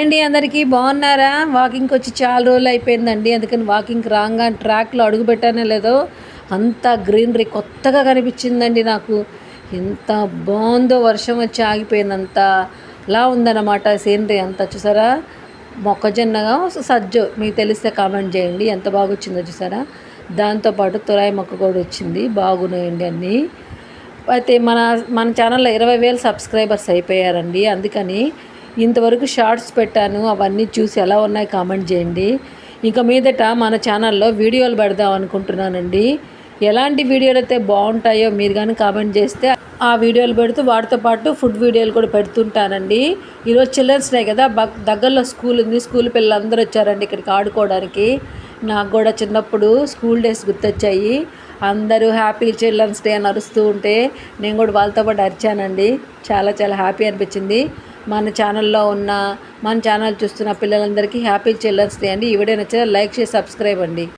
అండి అందరికీ బాగున్నారా? వాకింగ్కి వచ్చి చాలా రోజులు అయిపోయిందండి. అందుకని వాకింగ్కి రాగా ట్రాక్లో అడుగు పెట్టానో లేదో అంత గ్రీనరీ కొత్తగా కనిపించిందండి నాకు. ఎంత బాగుందో వర్షం వచ్చి ఆగిపోయింది అంత లా ఉందన్నమాట సీనరీ అంతా చూసారా? మొక్కజొన్న సజ్జు మీకు తెలిస్తే కామెంట్ చేయండి. ఎంత బాగా వచ్చిందో చూసారా దాంతోపాటు తురాయి మొక్క కూడా వచ్చింది. బాగున్నాయండి అన్నీ. అయితే మన మన ఛానల్లో ఇరవై వేలు సబ్స్క్రైబర్స్ అయిపోయారండి. అందుకని ఇంతవరకు షార్ట్స్ పెట్టాను అవన్నీ చూసి ఎలా ఉన్నాయి కామెంట్ చేయండి. ఇక మీదట మన ఛానల్లో వీడియోలు పెడదాం అనుకుంటున్నానండి. ఎలాంటి వీడియోలు అయితే బాగుంటాయో మీరు కానీ కామెంట్ చేస్తే ఆ వీడియోలు పెడుతూ వాటితో పాటు ఫుడ్ వీడియోలు కూడా పెడుతుంటానండి. ఈరోజు చిల్డ్రన్స్ డే కదా దగ్గరలో స్కూల్ ఉంది. స్కూల్ పిల్లలందరూ వచ్చారండి ఇక్కడికి ఆడుకోవడానికి. నాకు కూడా చిన్నప్పుడు స్కూల్ డేస్ గుర్తొచ్చాయి. అందరూ హ్యాపీ చిల్డ్రన్స్ డే అని అరుస్తూ ఉంటే నేను కూడా వాళ్ళతో పాటు అరిచానండి. చాలా చాలా హ్యాపీ అనిపించింది. మన ఛానల్లో ఉన్న మన ఛానల్ చూస్తున్న పిల్లలందరికీ హ్యాపీ చిల్డ్రన్స్ డే అండి. ఈ వీడియో నచ్చితే లైక్ చేసి సబ్స్క్రైబ్ అండి.